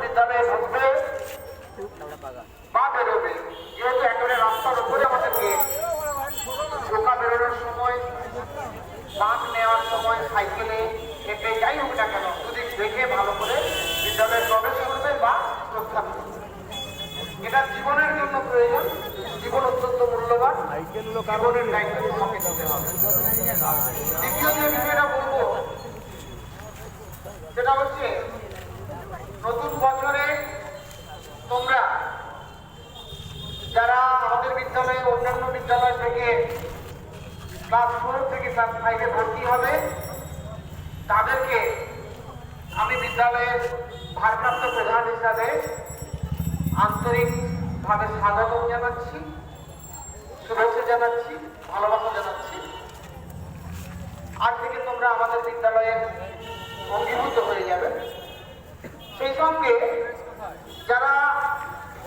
বিদ্যালয়ে ঢুকবে। বা বেরোবে। যেহেতু একেবারে রাস্তার উপরে আমাদেরকে ঢোকা বেরোনোর সময় বাঁক নেওয়ার সময়, সাইকেলে হেঁটে যাই হোক না কেন যদি দেখে ভালো করে বিদ্যালয়ে প্রবেশ করবে বা প্রস্থান করবে। এটা জীবনের জন্য প্রয়োজন, জীবন অত্যন্ত মূল্যবান, জীবনের দায়িত্ব হবে। দ্বিতীয় যে বিষয়টা বলব, সেটা হচ্ছে যারা আমাদের বিদ্যালয়ে, অন্যান্য বিদ্যালয় থেকে ক্লাস ফোর থেকে ক্লাস ফাইভে ভর্তি হবে, তাদেরকে আমি বিদ্যালয়ের ভারপ্রাপ্ত প্রধান হিসাবে আন্তরিকভাবে স্বাগত জানাচ্ছি, শুভেচ্ছা জানাচ্ছি, ভালোবাসা জানাচ্ছি। আজ থেকে তোমরা আমাদের বিদ্যালয়ে